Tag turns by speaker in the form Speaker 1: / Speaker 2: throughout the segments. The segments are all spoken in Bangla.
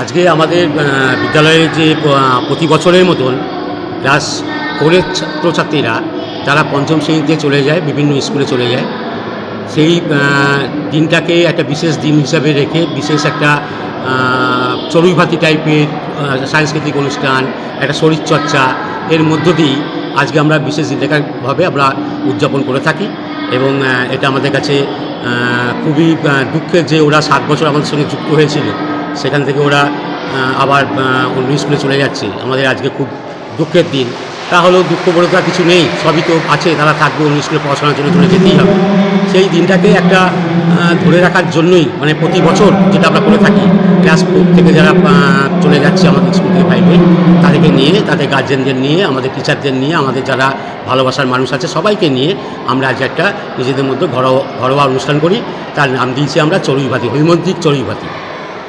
Speaker 1: আজকে আমাদের বিদ্যালয়ে যে প্রতি বছরের মতন ক্লাস ফোরের ছাত্রছাত্রীরা যারা পঞ্চম শ্রেণীতে চলে যায়, বিভিন্ন স্কুলে চলে যায়, সেই দিনটাকে একটা বিশেষ দিন হিসাবে রেখে বিশেষ একটা চড়ুইভাতি টাইপের সাংস্কৃতিক অনুষ্ঠান, একটা শরীরচর্চা, এর মধ্য দিয়েই আজকে আমরা বিশেষ দিনটাভাবে আমরা উদযাপন করে থাকি এবং এটা আমাদের কাছে খুবই দুঃখের যে ওরা সাত বছর আমাদের সঙ্গে যুক্ত হয়েছিল। সেখান থেকে ওরা আবার অন্য স্কুলে চলে যাচ্ছে। আমাদের আজকে খুব দুঃখের দিন। তাহলেও দুঃখ বলে কিছু নেই। সবই তো আছে, তারা থাকবে অন্য স্কুলে পড়াশোনার জন্য চলে যেতেই হবে। সেই দিনটাকে একটা ধরে রাখার জন্যই মানে প্রতি বছর যেটা আমরা করে থাকি, ক্লাস ফোর থেকে যারা চলে যাচ্ছে আমাদের স্কুল থেকে ফাইভে তাদেরকে নিয়ে, তাদের গার্জেনদের নিয়ে, আমাদের টিচারদের নিয়ে, আমাদের যারা ভালোবাসার মানুষ আছে, সবাইকে নিয়ে আমরা আজ একটা নিজেদের মধ্যে ঘরোয়া ঘরোয়া অনুষ্ঠান করি। তার নাম দিয়েছি আমরা চড়ুইভাতি হৈমন্ত্রিক চড়ুইভাতি।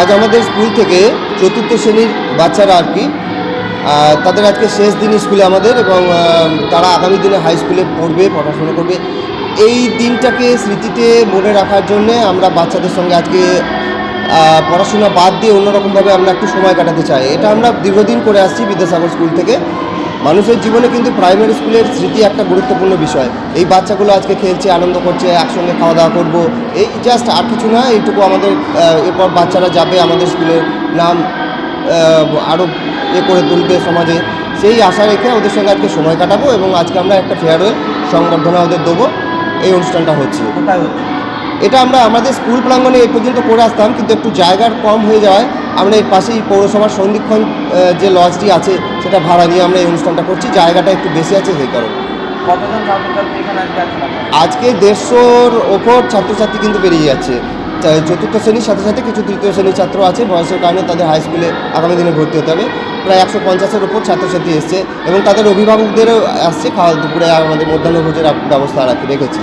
Speaker 2: আজ আমাদের স্কুল থেকে চতুর্থ শ্রেণির বাচ্চারা আর কি তাদের আজকে শেষ দিন স্কুলে আমাদের এবং তারা আগামী দিনে হাই স্কুলে পড়বে, পড়াশোনা করবে। এই দিনটাকে স্মৃতিতে মনে রাখার জন্য আমরা বাচ্চাদের সঙ্গে আজকে পড়াশোনা বাদ দিয়ে অন্যরকমভাবে আমরা একটু সময় কাটাতে চাই। এটা আমরা দীর্ঘদিন করে আসছি বিদ্যাসাগর স্কুল থেকে। মানুষের জীবনে কিন্তু প্রাইমারি স্কুলের স্মৃতি একটা গুরুত্বপূর্ণ বিষয়। এই বাচ্চাগুলো আজকে খেলছে, আনন্দ করছে, একসঙ্গে খাওয়া দাওয়া করব। এই জাস্ট আর কিছু না, এইটুকু আমাদের এরপর বাচ্চারা যাবে আমাদের স্কুলের নাম আরও এ করে তুলবে সমাজে। সেই আশা রেখে ওদের সঙ্গে আজকে সময় কাটাবো এবং আজকে আমরা একটা ফেয়ারওয়েল সংবর্ধনা ওদের দেবো। এই অনুষ্ঠানটা হচ্ছে? এটা আমরা আমাদের স্কুল প্রাঙ্গণে এই পর্যন্ত করে আসতাম কিন্তু একটু জায়গার কম হয়ে যাওয়ায় আমরা এর পাশেই পৌরসভার সন্ধিক্ষণ যে লজটি আছে সেটা ভাড়া নিয়ে আমরা এই অনুষ্ঠানটা করছি। জায়গাটা একটু বেশি আছে সেই কারণে।
Speaker 3: আজকে
Speaker 2: দেড়শোর ওপর ছাত্রছাত্রী কিন্তু বেরিয়ে যাচ্ছে। চতুর্থ শ্রেণির সাথে সাথে কিছু তৃতীয় শ্রেণির ছাত্র আছে। বয়সের কারণে তাদের হাই স্কুলে আগামী দিনে ভর্তি হতে হবে। প্রায় একশো পঞ্চাশের ওপর ছাত্রছাত্রী এসছে এবং তাদের অভিভাবকদেরও আসছে। খাওয়া দুপুরে আমাদের মধ্যাহ্নভোজের ভোজের ব্যবস্থা রাখি রেখেছি।